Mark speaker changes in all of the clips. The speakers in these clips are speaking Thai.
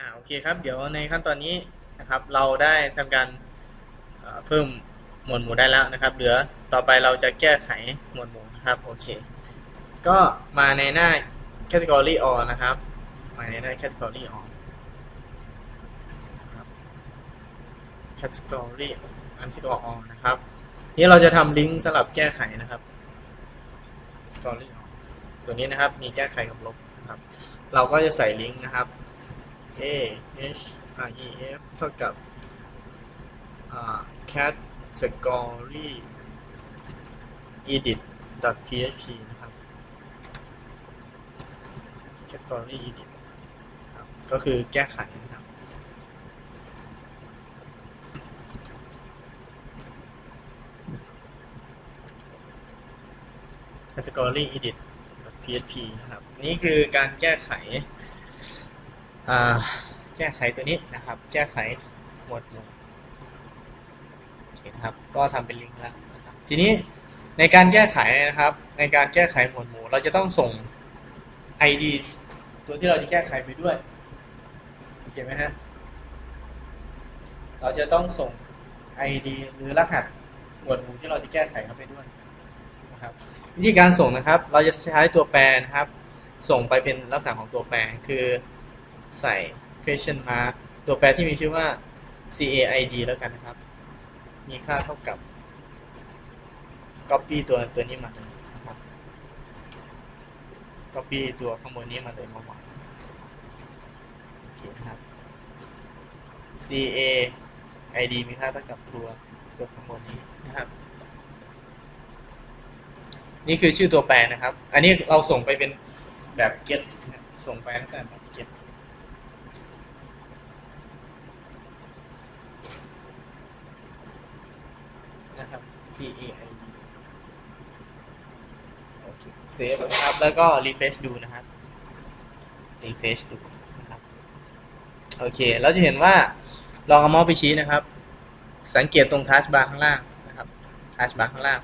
Speaker 1: อ่าโอเคครับ เดี๋ยวในขั้นตอนนี้นะครับ เราได้ทำการเพิ่มหมวดหมู่ได้แล้วนะครับ เหลือต่อไปเราจะแก้ไขหมวดหมู่นะครับโอเค ก็มาในหน้า category all นะครับ มาในหน้า category all นะครับ category underscore all นะครับ นี่เราจะทำลิงก์สำหรับแก้ไขนะครับ category all ตัวนี้นะครับมีแก้ไขกับลบนะครับ เราก็จะใส่ลิงก์นะครับ a h r e f เท่ากับ category edit php นะครับ category edit ครับก็คือแก้ไขนะครับ category edit php นะครับ นี่คือการแก้ไข แก้ไขตัวนี้นะครับ แก้ไขหมวดหมู่โอเคนะครับ ก็ทำเป็นลิงก์แล้วนะครับทีนี้ในการแก้ไขนะครับ ในการแก้ไขหมวดหมู่ เราจะต้องส่ง ID ตัวที่เราจะแก้ไขไปด้วยโอเคไหมฮะเราจะต้องส่ง ID หรือรหัสหมวดหมู่ที่เราจะแก้ไขเข้าไปด้วยนะครับ วิธีการส่งนะครับ เราจะใช้ตัวแปรนะครับ ส่งไปเป็นลักษณะของตัวแปรคือ ใส่ question mark ตัวแปรที่มีชื่อว่า caid แล้วกันนะครับ มีค่าเท่ากับ copy ตัวตัวนี้มาเลยนะครับ copy ตัวข้างบนนี้มาเลยมาวางโอเคนะครับ caid มีค่าเท่ากับตัวตัวข้างบนนี้นะครับ นี่คือชื่อตัวแปรนะครับ อันนี้เราส่งไปเป็นแบบ get นะครับส่งไปลักษณะแบบ get นะครับ T A I D โอเคเซฟนะครับ แล้วก็ refresh ดูนะครับ refresh ดูนะครับโอเค เราจะเห็นว่าลองเอาเมาส์ไปชี้นะครับ สังเกตตรง touch bar ข้างล่างนะครับ touch bar ข้างล่าง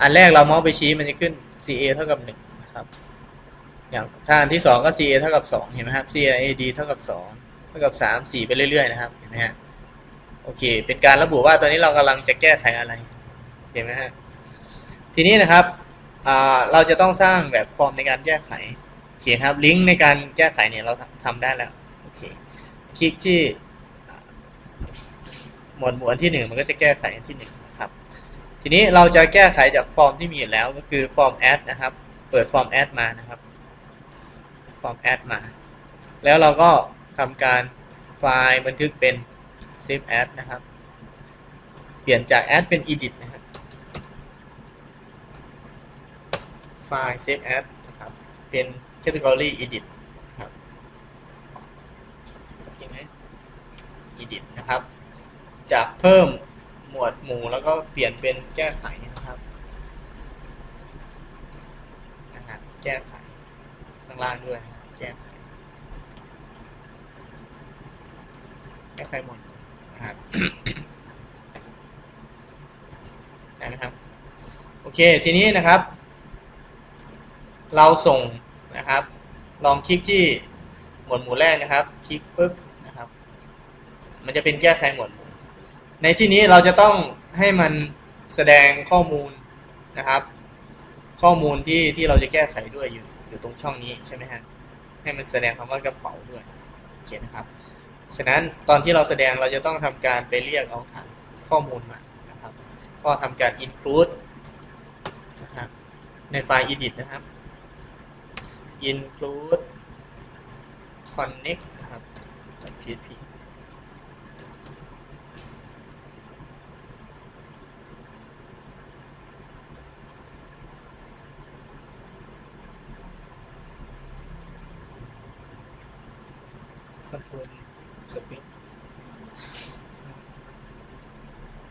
Speaker 1: อันแรกเราเมาส์ไปชี้มันจะขึ้น CA เท่ากับ1นะครับอย่างถ้าอันที่สองก็ CA เท่ากับ2เห็นไหมครับ CAD เท่ากับ2เท่ากับ3 4ไปเรื่อยๆนะครับเห็นไหมฮะ โอเค เป็นการระบุว่าตอนนี้เรากำลังจะแก้ไขอะไรเห็นไหมฮะทีนี้นะครับเราจะต้องสร้างแบบฟอร์มในการแก้ไขโอเคครับลิงก์ในการแก้ไขเนี่ยเราทำได้แล้วโอเคคลิกที่หมวดหมู่อันที่หนึ่งมันก็จะแก้ไขอันที่หนึ่งนะครับ ทีนี้เราจะแก้ไขจากฟอร์มที่มีอยู่แล้วก็คือฟอร์ม add นะครับ เปิดฟอร์ม add มานะครับฟอร์ม add มา แล้วเราก็ทำการไฟล์บันทึกเป็น save as นะครับ เปลี่ยนจาก add เป็น edit นะครับไฟล์ save as นะครับ เป็น category edit ครับโอเคไหม edit นะครับ จากเพิ่มหมวดหมู่แล้วก็เปลี่ยนเป็นแก้ไขนะครับนะฮะแก้ไขข้างล่างด้วยนะแก้ไขแก้ไขหมด นะครับโอเคทีนี้นะครับ เราส่งนะครับ ลองคลิกที่หมวดหมู่แรกนะครับ คลิกปุ๊บนะครับ มันจะเป็นแก้ไขหมวดหมู่ในที่นี้เราจะต้องให้มันแสดงข้อมูลนะครับ ข้อมูลที่ที่เราจะแก้ไขด้วยอยู่อยู่ตรงช่องนี้ใช่ไหมฮะให้มันแสดงคำว่ากระเป๋าด้วยโอเคนะครับ ฉะนั้นตอนที่เราแสดงเราจะต้องทำการไปเรียกเอาฐานข้อมูลมานะครับก็ทำการ include นะครับในไฟล์ edit นะครับ include connect นะครับ .php คอนโทรล สปิด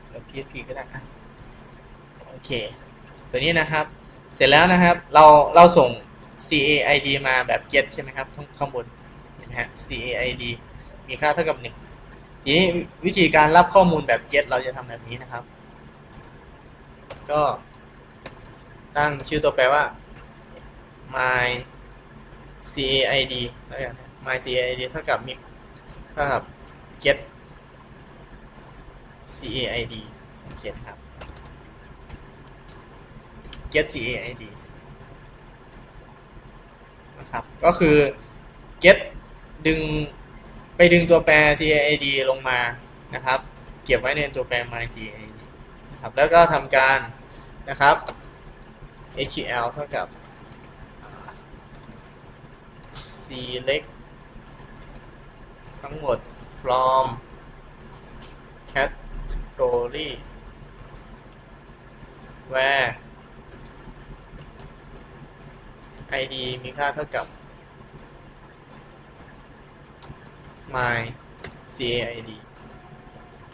Speaker 1: แล้ว PHP ก็ได้อะโอเค ตัวนี้นะครับ เสร็จแล้วนะครับ เราเราส่ง caid มาแบบ get ใช่ไหมครับข้างข้างบนเห็นไหมฮะ caid มีค่าเท่ากับหนึ่งทีนี้วิธีการรับข้อมูลแบบ get เราจะทำแบบนี้นะครับ ก็ตั้งชื่อตัวแปรว่า my caid แล้วกัน my caid เท่ากับมี เท่ากับ get caid โอเคนะครับ get caid นะครับ ก็คือ get ดึงไปดึงตัวแปร caid ลงมานะครับ เก็บไว้ในตัวแปร my caid นะครับ แล้วก็ทำการนะครับ HCL เท่ากับ select ทั้งหมด from category where id มีค่าเท่ากับ my caid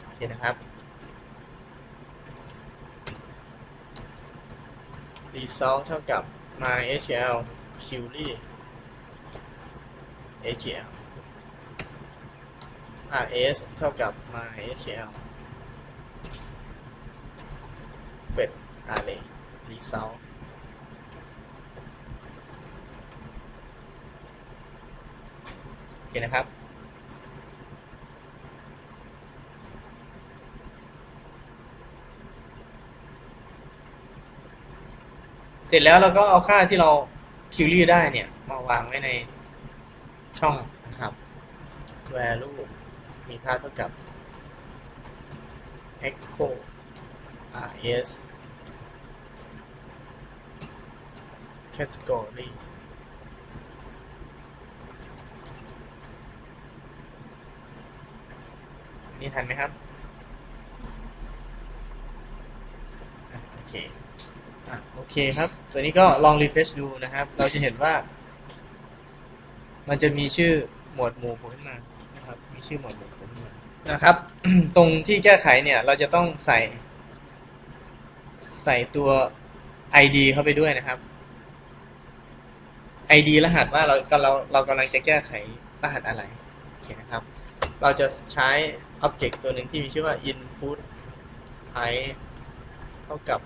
Speaker 1: โอเคนะครับ result เท่ากับ my hl query hl rs เท่ากับ my hl fetch array result โอเคนะครับ เสร็จแล้วเราก็เอาค่าที่เราคิวรี่ได้เนี่ย มาวางไว้ในช่องนะครับ value มีค่าเท่ากับ echo rs category นี่ทันไหมครับ โอเคอะโอเคครับ ตัวนี้ก็ลอง refresh ดูนะครับ เราจะเห็นว่า มันจะมีชื่อหมวดหมู่โผล่ขึ้นมา มีชื่อหมวดหมู่นะครับ ตรงที่แก้ไขเนี่ย เราจะต้องใส่ ใส่ตัว ID เข้าไปด้วยนะครับ ID รหัสว่าเราเราเรากำลังจะแก้ไขรหัสอะไรโอเคนะครับ เราจะใช้ object ตัวหนึ่งที่มีชื่อว่า input i เท่ากับ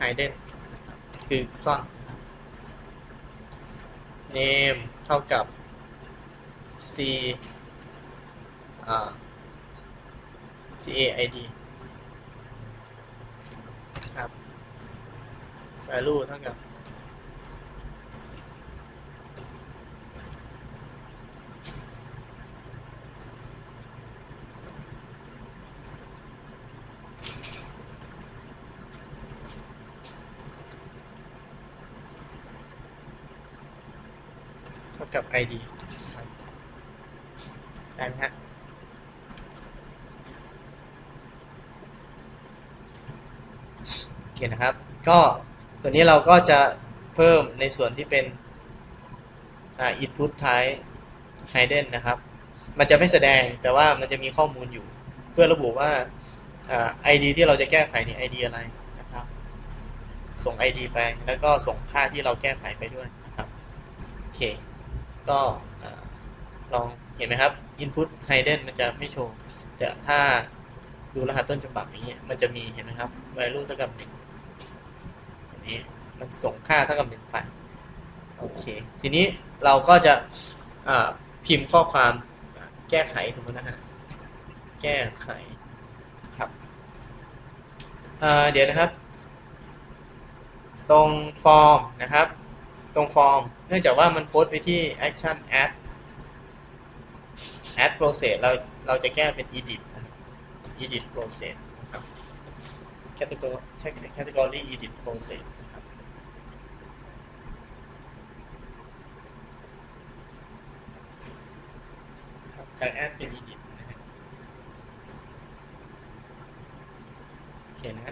Speaker 1: hidden คือซ่อน name เท่ากับ c อ่า caid ครับ value เท่ากับเท่ากับ id ครับ ได้ไหมฮะโอเคนะครับ ก็ตัวนี้เราก็จะเพิ่มในส่วนที่เป็นอ่า input type hidden นะครับ มันจะไม่แสดงแต่ว่ามันจะมีข้อมูลอยู่ เพื่อระบุว่าอ่า id ที่เราจะแก้ไขนี่ id อะไรนะครับ ส่ง id ไปแล้วก็ส่งค่าที่เราแก้ไขไปด้วยนะครับโอเคก็ลองเห็นไหมครับ input hidden มันจะไม่โชว์แต่ถ้าดูรหัสต้นฉบับนี้มันจะมีเห็นไหมครับ value เท่ากับหนึ่งอันนี้มันส่งค่าเท่ากับหนึ่งไปโอเค ทีนี้เราก็จะพิมพ์ข้อความแก้ไขสมมตินะฮะแก้ไขครับเดี๋ยวนะครับ ตรงฟอร์มนะครับ ตรงฟอร์ม เนื่องจากว่ามันโพสต์ไปที่ action add add process เราเราจะแก้เป็น edit edit process นะครับ category ใช้ category edit process นะครับจาก add เป็น edit โอเคนะ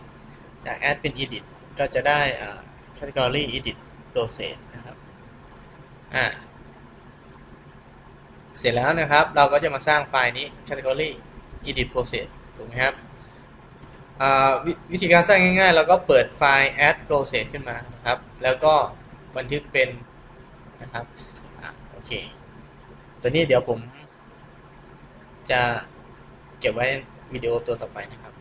Speaker 1: จาก add เป็น edit ก็จะได้ category edit process นะครับ อ่า เสร็จแล้วนะครับ เราก็จะมาสร้างไฟล์นี้ category edit process ถูกไหมครับววิธีการสร้างง่ายๆ เราก็เปิดไฟล์ add process ขึ้นมานะครับ แล้วก็บันทึกเป็นนะครับอโอเค ตัวนี้เดี๋ยวผมจะเก็บไว้วิดีโอตัวต่อไปนะครับ